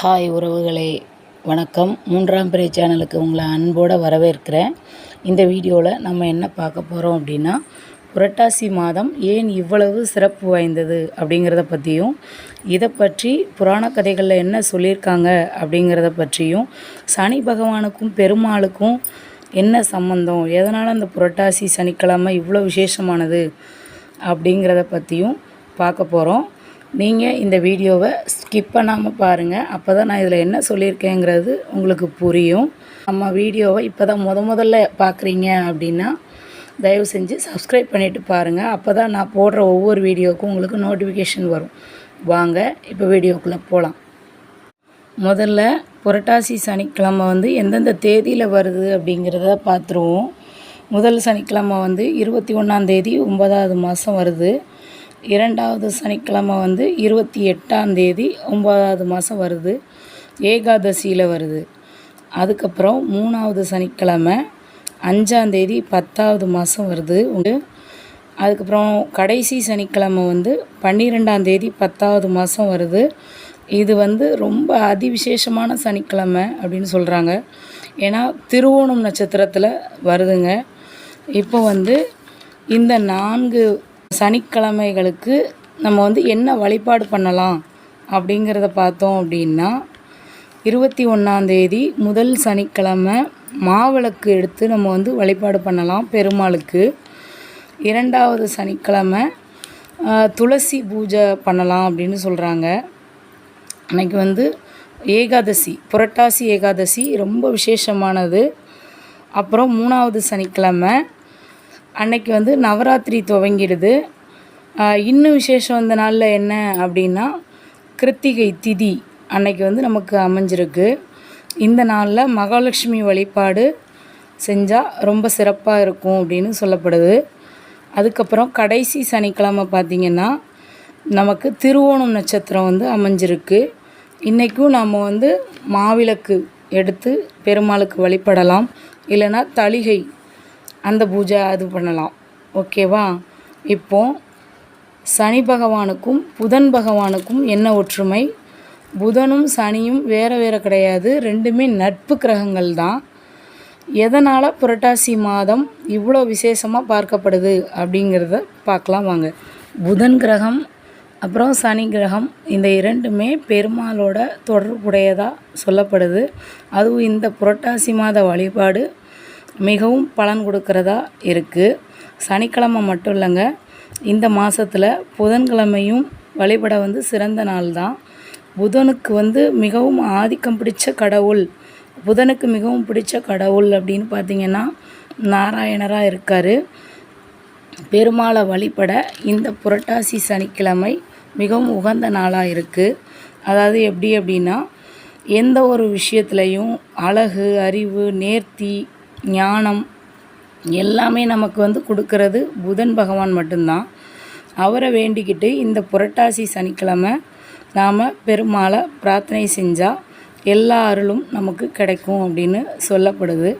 Hi உறவுகளே வணக்கம். மூன்றாம் பிறை சேனலுக்கு உங்களை அன்போடு வரவேற்கிறேன். இந்த வீடியோவில் நம்ம என்ன பார்க்க போகிறோம் அப்படின்னா புரட்டாசி மாதம் ஏன் இவ்வளவு சிறப்பு வாய்ந்தது அப்படிங்கிறத பற்றியும் இதை பற்றி புராண கதைகளில் என்ன சொல்லியிருக்காங்க அப்படிங்கிறத பற்றியும் சனி பகவானுக்கும் பெருமாளுக்கும் என்ன சம்பந்தம் எதனால் அந்த புரட்டாசி சனிக்கிழமை இவ்வளோ விசேஷமானது அப்படிங்கிறத பற்றியும் பார்க்க போகிறோம் நீங்கள் இந்த வீடியோவை ஸ்கிப் பண்ணாமல் பாருங்கள் அப்போ தான் நான் இதில் என்ன சொல்லியிருக்கேங்கிறது உங்களுக்கு புரியும். நம்ம வீடியோவை இப்போ தான் முத முதல்ல பார்க்குறீங்க அப்படின்னா தயவு செஞ்சு சப்ஸ்கிரைப் பண்ணிவிட்டு பாருங்கள் அப்போ தான் நான் போடுற ஒவ்வொரு வீடியோவுக்கும் உங்களுக்கு நோட்டிஃபிகேஷன் வரும். வாங்க இப்போ வீடியோக்குள்ளே போகலாம் முதல்ல புரட்டாசி சனிக்கிழமை வந்து எந்தெந்த தேதியில் வருது அப்படிங்கிறத பார்த்துருவோம் முதல் சனிக்கிழமை வந்து இருபத்தி ஒன்றாந்தேதி ஒன்பதாவது மாதம் வருது. இரண்டாவது சனிக்கிழமை வந்து இருபத்தி எட்டாம் தேதி ஒம்பதாவது மாதம் வருது. ஏகாதசியில் வருது. அதுக்கப்புறம் மூணாவது சனிக்கிழமை அஞ்சாந்தேதி பத்தாவது மாதம் வருது. உண்டு அதுக்கப்புறம் கடைசி சனிக்கிழமை வந்து பன்னிரெண்டாந்தேதி பத்தாவது மாதம் வருது. இது வந்து ரொம்ப அதிவிசேஷமான சனிக்கிழமை அப்படின்னு சொல்கிறாங்க ஏன்னா திருவோணம் நட்சத்திரத்தில் வருதுங்க. இப்போ வந்து இந்த நான்கு சனிக்கிழமைகளுக்கு நம்ம வந்து என்ன வழிபாடு பண்ணலாம் அப்படிங்கிறத பார்த்தோம் அப்படின்னா இருபத்தி ஒன்றாந்தேதி முதல் சனிக்கிழமை மாவிளக்கு எடுத்து நம்ம வந்து வழிபாடு பண்ணலாம் பெருமாளுக்கு. இரண்டாவது சனிக்கிழமை துளசி பூஜை பண்ணலாம் அப்படின்னு சொல்கிறாங்க அன்றைக்கி வந்து ஏகாதசி புரட்டாசி ஏகாதசி ரொம்ப விசேஷமானது. அப்புறம் மூணாவது சனிக்கிழமை அன்னைக்கு வந்து நவராத்திரி துவங்கிடுது. இன்னும் விசேஷம் இந்த நாளில் என்ன அப்படின்னா கிருத்திகை திதி அன்னைக்கு வந்து நமக்கு அமைஞ்சிருக்கு. இந்த நாளில் மகாலட்சுமி வழிபாடு செஞ்சால் ரொம்ப சிறப்பாக இருக்கும் அப்படின்னு சொல்லப்படுது. அதுக்கப்புறம் கடைசி சனிக்கிழமை பார்த்திங்கன்னா நமக்கு திருவோணம் நட்சத்திரம் வந்து அமைஞ்சிருக்கு. இன்றைக்கும் நாம் வந்து மாவிளக்கு எடுத்து பெருமாளுக்கு வழிபடலாம். இல்லைன்னா தளிகை அந்த பூஜை அது பண்ணலாம். ஓகேவா? இப்போ சனி பகவானுக்கும் புதன் பகவானுக்கும் என்ன ஒற்றுமை? புதனும் சனியும் வேறு வேறு கிடையாது. ரெண்டுமே நட்பு கிரகங்கள் தான். எதனால் புரட்டாசி மாதம் இவ்வளோ விசேஷமாக பார்க்கப்படுது அப்படிங்கிறத பார்க்கலாம் வாங்க. புதன் கிரகம் அப்புறம் சனி கிரகம் இந்த இரண்டுமே பெருமாளோட தொடர்புடையதாக சொல்லப்படுது. அதுவும் இந்த புரட்டாசி மாத வழிபாடு மிகவும் பலன் கொடுக்கறதா இருக்குது சனிக்கிழமை மட்டும் இல்லைங்க. இந்த மாதத்தில் புதன்கிழமையும் வழிபட வந்து சிறந்த நாள் தான். புதனுக்கு வந்து மிகவும் ஆதிக்கம் பிடிச்ச கடவுள். புதனுக்கு மிகவும் பிடிச்ச கடவுள் அப்படின்னு பார்த்திங்கன்னா நாராயணராக இருக்கார். பெருமாளை வழிபட இந்த புரட்டாசி சனிக்கிழமை மிகவும் உகந்த நாளாக இருக்குது அதாவது எப்படி அப்படின்னா எந்த ஒரு விஷயத்துலையும் அழகு அறிவு நேர்த்தி ஞானம் எல்லாமே நமக்கு வந்து கொடுக்கறது புதன் பகவான் மட்டும்தான். அவரை வேண்டிக்கிட்டு இந்த புரட்டாசி சனிக்கிழமை நாம் பெருமாளை பிரார்த்தனை செஞ்சால் எல்லா அருளும் நமக்கு கிடைக்கும் அப்படின்னு சொல்லப்படுது.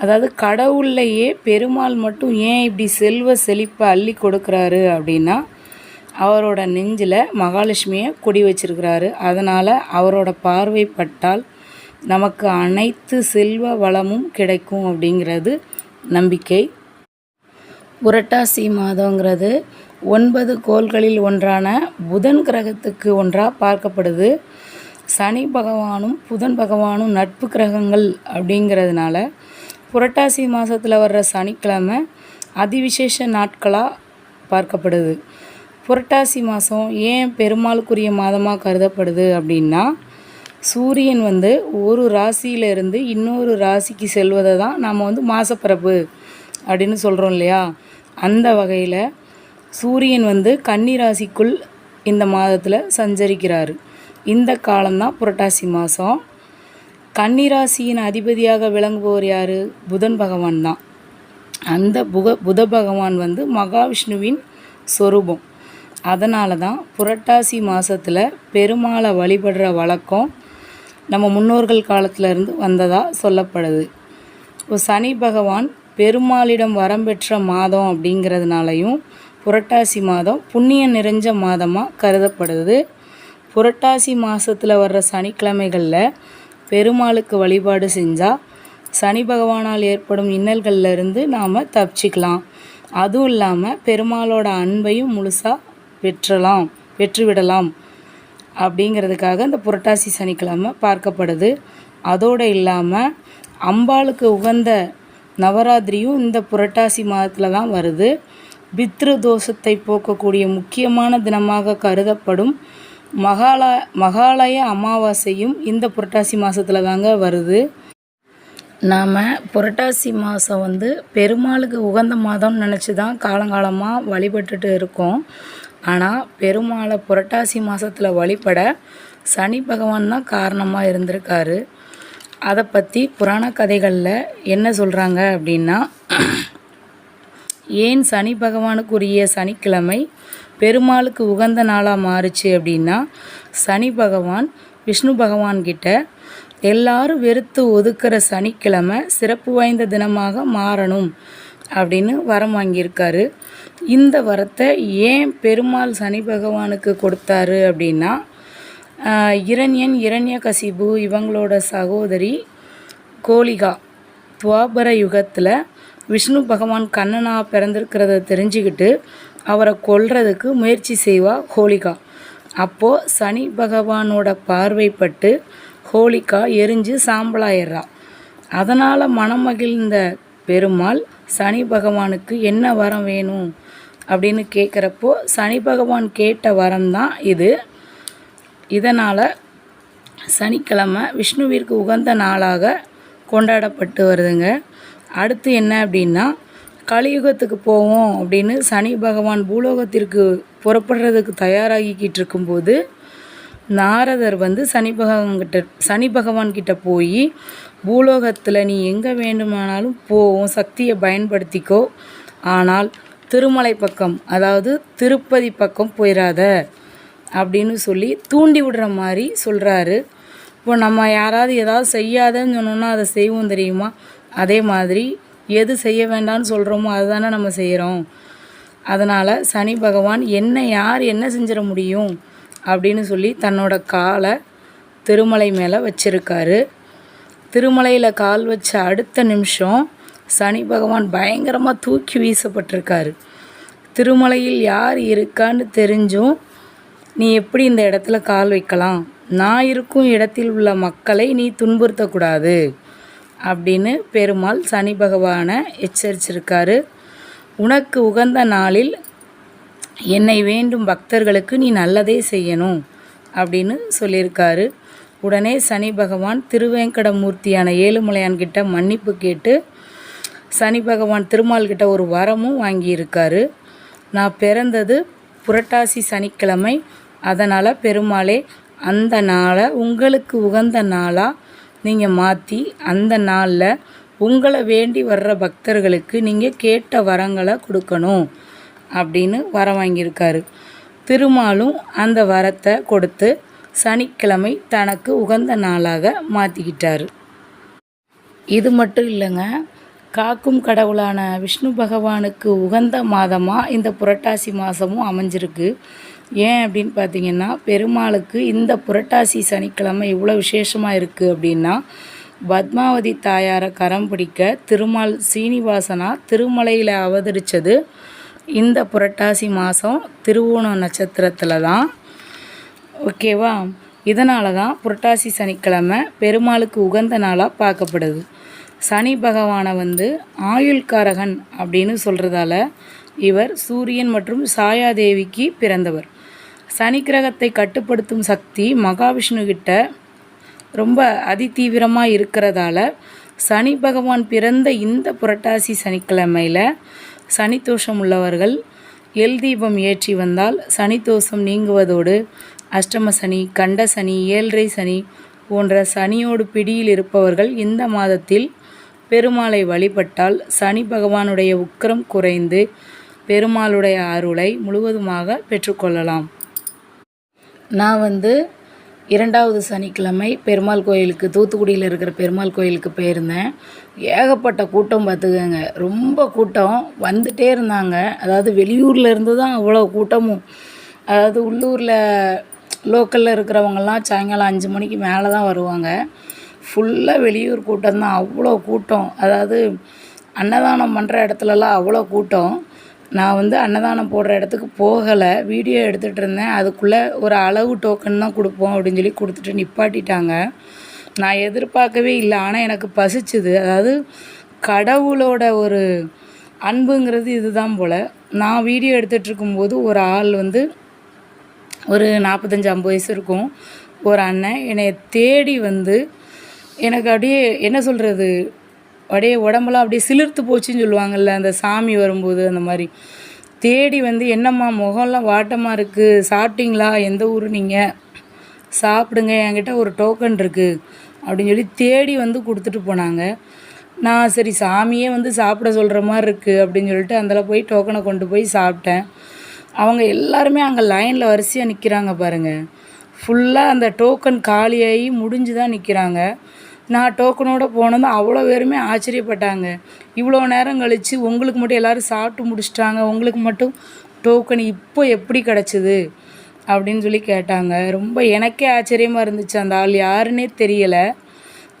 அதாவது கடவுள்லையே பெருமாள் மட்டும் ஏன் இப்படி செல்வ செழிப்பை அள்ளி கொடுக்குறாரு அப்படின்னா அவரோட நெஞ்சில் மகாலட்சுமியை கொடி வச்சிருக்கிறாரு. அதனால் அவரோட பார்வைப்பட்டால் நமக்கு அனைத்து செல்வ வளமும் கிடைக்கும் அப்படிங்கிறது நம்பிக்கை. புரட்டாசி மாதங்கிறது ஒன்பது கோள்களில் ஒன்றான புதன் கிரகத்துக்கு ஒன்றாக பார்க்கப்படுது. சனி பகவானும் புதன் பகவானும் நட்பு கிரகங்கள் அப்படிங்கிறதுனால புரட்டாசி மாதத்தில் வர்ற சனிக்கிழமை அதிவிசேஷ நாட்களாக பார்க்கப்படுது. புரட்டாசி மாதம் ஏன் பெருமாளுக்குரிய மாதமாக கருதப்படுது அப்படின்னா சூரியன் வந்து ஒரு ராசியிலிருந்து இன்னொரு ராசிக்கு செல்வதை தான் நாம் வந்து மாசப்பிறப்பு அப்படின்னு சொல்கிறோம் இல்லையா? அந்த வகையில் சூரியன் வந்து கன்னி ராசிக்குள் இந்த மாதத்தில் சஞ்சரிக்கிறார். இந்த காலம்தான் புரட்டாசி மாதம் கன்னிராசியின் அதிபதியாக விளங்குபவர் யார்? புதன் பகவான் தான். அந்த புக புத பகவான் வந்து மகாவிஷ்ணுவின் சொரூபம். அதனால தான் புரட்டாசி மாதத்தில் பெருமாளை வழிபடுற வழக்கம் நம்ம முன்னோர்கள் காலத்திலிருந்து வந்ததாக சொல்லப்படுது. இப்போ சனி பகவான் பெருமாளிடம் வரம் பெற்ற மாதம் அப்படிங்கிறதுனாலையும் புரட்டாசி மாதம் புண்ணியம் நிறைஞ்ச மாதமாக கருதப்படுது. புரட்டாசி மாதத்தில் வர்ற சனிக்கிழமைகளில் பெருமாளுக்கு வழிபாடு செஞ்சால் சனி பகவானால் ஏற்படும் இன்னல்கள்லேருந்து நாம் தப்பிச்சிக்கலாம். அதுவும் இல்லாமல் பெருமாளோட அன்பையும் முழுசாக பெற்றலாம் பெற்றுவிடலாம். அப்படிங்கிறதுக்காக இந்த புரட்டாசி சனிக்கிழமை பார்க்கப்படுது. அதோடு இல்லாமல் அம்பாளுக்கு உகந்த நவராத்திரியும் இந்த புரட்டாசி மாதத்தில் தான் வருது. பித்ரு தோஷத்தை போக்கக்கூடிய முக்கியமான தினமாக கருதப்படும் மகாலா மகாலய அமாவாசையும் இந்த புரட்டாசி மாதத்தில் தாங்க வருது. நாம் புரட்டாசி மாதம் வந்து பெருமாளுக்கு உகந்த மாதம்னு நினச்சி தான் காலங்காலமாக வழிபட்டுட்டு இருக்கோம். ஆனால் பெருமாளை புரட்டாசி மாதத்தில் வழிபட சனி பகவான் தான் காரணமாக இருந்திருக்காரு. அதை பற்றி புராண கதைகளில் என்ன சொல்கிறாங்க அப்படின்னா ஏன் சனி பகவானுக்குரிய சனிக்கிழமை பெருமாளுக்கு உகந்த நாளாக மாறுச்சு அப்படின்னா சனி பகவான் விஷ்ணு பகவான்கிட்ட எல்லாரும் வெறுத்து ஒதுக்கிற சனிக்கிழமை சிறப்பு வாய்ந்த தினமாக மாறணும் அப்படின்னு வரம் வாங்கியிருக்காரு. இந்த வரத்தை ஏன் பெருமாள் சனி பகவானுக்கு கொடுத்தாரு அப்படின்னா இரண்யன் இரண்யகசிபு இவங்களோட சகோதரி கோலிகா துவாபர யுகத்தில் விஷ்ணு பகவான் கண்ணனா பிறந்திருக்கிறத தெரிஞ்சுக்கிட்டு அவரை கொல்றதுக்கு முயற்சி செய்வா ஹோலிகா அப்போது சனி பகவானோட பார்வைப்பட்டு ஹோலிகா எரிஞ்சு சாம்பலாயிடுறா. அதனால் மனமகிழ்ந்த பெருமாள் சனி பகவானுக்கு என்ன வரம் வேணும்? அப்படின்னு கேட்குறப்போ சனி பகவான் கேட்ட வரம் தான் இது. இதனால் சனிக்கிழமை விஷ்ணுவிற்கு உகந்த நாளாக கொண்டாடப்பட்டு வருதுங்க. அடுத்து என்ன அப்படின்னா கலியுகத்துக்கு போவோம் அப்படின்னு சனி பகவான் பூலோகத்திற்கு புறப்படுறதுக்கு தயாராகிக்கிட்டு இருக்கும்போது நாரதர் வந்து சனி பகவான்கிட்ட சனி பகவான்கிட்ட போய் பூலோகத்தில் நீ எங்கே வேண்டுமானாலும் போவோம் சக்தியை பயன்படுத்திக்கோ. ஆனால் திருமலை பக்கம் அதாவது திருப்பதி பக்கம் போயிடாத அப்படின்னு சொல்லி தூண்டி விடுற மாதிரி சொல்கிறாரு இப்போ நம்ம யாராவது ஏதாவது செய்யாதன்னு சொன்னோன்னா அதை செய்வோம் தெரியுமா? அதே மாதிரி எது செய்ய வேண்டாம்னு சொல்கிறோமோ அதுதானே நம்ம செய்கிறோம் அதனால் சனி பகவான் என்ன யார் என்ன செஞ்சிட முடியும் அப்படின்னு சொல்லி தன்னோட காலை திருமலை மேலே வச்சிருக்காரு. திருமலையில் கால் வச்ச அடுத்த நிமிஷம் சனி பகவான் பயங்கரமாக தூக்கி வீசப்பட்டிருக்காரு. திருமலையில் யார் இருக்கான்னு தெரிஞ்சும் நீ எப்படி இந்த இடத்துல கால் வைக்கலாம்? நான் இருக்கும் இடத்தில் உள்ள மக்களை நீ துன்புறுத்தக்கூடாது அப்படின்னு பெருமாள் சனி பகவானை எச்சரிச்சிருக்காரு. உனக்கு உகந்த நாளில் என்னை வேண்டும் பக்தர்களுக்கு நீ நல்லதே செய்யணும் அப்படின்னு சொல்லியிருக்காரு. உடனே சனி பகவான் திருவேங்கடமூர்த்தியான ஏழுமலையான்கிட்ட மன்னிப்பு கேட்டு சனி பகவான் திருமால் கிட்ட ஒரு வரமும் வாங்கியிருக்காரு. நான் பிறந்தது புரட்டாசி சனிக்கிழமை. அதனால் பெருமாளே அந்த நாளை உங்களுக்கு உகந்த நாளாக நீங்கள் மாற்றி அந்த நாளில் உங்களை வேண்டி வர்ற பக்தர்களுக்கு நீங்கள் கேட்ட வரங்களை கொடுக்கணும் அப்படின்னு வரம் வாங்கியிருக்காரு. திருமாலும் அந்த வரத்தை கொடுத்து சனிக்கிழமை தனக்கு உகந்த நாளாக மாற்றிக்கிட்டார் இது மட்டும் இல்லைங்க காக்கும் கடவுளான விஷ்ணு பகவானுக்கு உகந்த மாதமாக இந்த புரட்டாசி மாதமும் அமைஞ்சிருக்கு. ஏன் அப்படின்னு பார்த்தீங்கன்னா பெருமாளுக்கு இந்த புரட்டாசி சனிக்கிழமை இவ்வளோ விசேஷமாக இருக்குது அப்படின்னா பத்மாவதி தாயாரை கரம் பிடிக்க திருமால் சீனிவாசனா திருமலையில் அவதரித்தது இந்த புரட்டாசி மாதம் திருவோணம் நட்சத்திரத்தில் தான். ஓகேவா? இதனால தான் புரட்டாசி சனிக்கிழமை பெருமாளுக்கு உகந்த நாளாக பார்க்கப்படுது. சனி பகவானை வந்து ஆயுள்காரகன் அப்படின்னு சொல்கிறதால இவர் சூரியன் மற்றும் சாயாதேவிக்கு பிறந்தவர். சனி கிரகத்தை கட்டுப்படுத்தும் சக்தி மகாவிஷ்ணு கிட்ட ரொம்ப அதிதீவிரமாக இருக்கிறதால சனி பகவான் பிறந்த இந்த புரட்டாசி சனிக்கிழமையில் சனிதோஷம் உள்ளவர்கள் எல் தீபம் ஏற்றி வந்தால் சனிதோஷம் நீங்குவதோடு அஷ்டம சனி கண்ட சனி ஏழரை சனி போன்ற சனியோடு பிடியில் இருப்பவர்கள் இந்த மாதத்தில் பெருமாளை வழிபட்டால் சனி பகவானுடைய உக்கிரம் குறைந்து பெருமாளுடைய அருளை முழுவதுமாக பெற்றுக்கொள்ளலாம் நான் வந்து இரண்டாவது சனிக்கிழமை பெருமாள் கோயிலுக்கு தூத்துக்குடியில் இருக்கிற பெருமாள் கோயிலுக்கு போயிருந்தேன். ஏகப்பட்ட கூட்டம் பார்த்துக்கங்க. ரொம்ப கூட்டம். வந்துட்டே இருந்தாங்க. அதாவது வெளியூரில் இருந்து தான் அவ்வளோ கூட்டமும். அதாவது உள்ளூரில் லோக்கலில் இருக்கிறவங்கெல்லாம் சாயங்காலம் அஞ்சு மணிக்கு மேலே தான் வருவாங்க. ஃபுல்லாக வெளியூர் கூட்டம் தான். அவ்வளோ கூட்டம். அதாவது அன்னதானம் பண்ணுற இடத்துலலாம் அவ்வளோ கூட்டம். நான் வந்து அன்னதானம் போடுற இடத்துக்கு போகலை. வீடியோ எடுத்துகிட்டு இருந்தேன். அதுக்குள்ளே ஒரு அளவு டோக்கன் தான் கொடுப்போம் அப்படின்னு சொல்லி கொடுத்துட்டு நிப்பாட்டிட்டாங்க. நான் எதிர்பார்க்கவே இல்லை. ஆனால் எனக்கு பசிச்சுது. அதாவது கடவுளோட ஒரு அன்புங்கிறது இதுதான் போல். நான் வீடியோ எடுத்துகிட்டு இருக்கும்போது ஒரு ஆள் வந்து ஒரு நாற்பத்தஞ்சு ஐம்பது வயசு இருக்கும். ஒரு அண்ணன் என்னை தேடி வந்து எனக்கு அப்படியே என்ன சொல்கிறது அப்படியே உடம்புலாம் அப்படியே சிலிர்த்து போச்சுன்னு சொல்லுவாங்கள்ல அந்த சாமி வரும்போது அந்த மாதிரி. தேடி வந்து என்னம்மா முகம்லாம் வாட்டமாக இருக்குது சாப்பிட்டீங்களா? எந்த ஊர் நீங்கள் சாப்பிடுங்க என்கிட்ட ஒரு டோக்கன் இருக்குது அப்படின்னு சொல்லி தேடி வந்து கொடுத்துட்டு போனாங்க. நான் சரி சாமியே வந்து சாப்பிட சொல்கிற மாதிரி இருக்குது அப்படின்னு சொல்லிட்டு அதில் போய் டோக்கனை கொண்டு போய் சாப்பிட்டேன். அவங்க எல்லாருமே அங்கே லைனில் வரிசையாக நிற்கிறாங்க பாருங்கள் ஃபுல்லாக அந்த டோக்கன் காலியாகி முடிஞ்சு தான் நிற்கிறாங்க நான் டோக்கனோடு போனதும் அவ்வளோ பேருமே ஆச்சரியப்பட்டாங்க. இவ்வளோ நேரம் கழித்து உங்களுக்கு மட்டும் எல்லோரும் சாப்பிட்டு முடிச்சிட்டாங்க. உங்களுக்கு மட்டும் டோக்கன் இப்போ எப்படி கிடச்சிது? அப்படின்னு சொல்லி கேட்டாங்க. ரொம்ப எனக்கே ஆச்சரியமாக இருந்துச்சு. அந்த ஆள் யாருன்னே தெரியலை.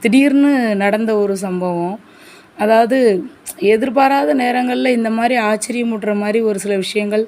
திடீர்னு நடந்த ஒரு சம்பவம். அதாவது எதிர்பாராத நேரங்களில் இந்த மாதிரி ஆச்சரியமூட்டுற மாதிரி ஒரு சில விஷயங்கள்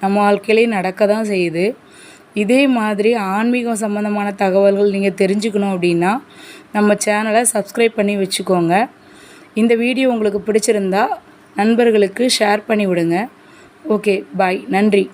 நம்ம வாழ்க்கையிலேயே நடக்க தான் செய்யுது. இதே மாதிரி ஆன்மீகம் சம்மந்தமான தகவல்கள் நீங்கள் தெரிஞ்சுக்கணும் அப்படின்னா நம்ம சேனலை சப்ஸ்கிரைப் பண்ணி வச்சுக்கோங்க. இந்த வீடியோ உங்களுக்கு பிடிச்சிருந்தா நண்பர்களுக்கு ஷேர் பண்ணி விடுங்க. ஓகே பாய் நன்றி.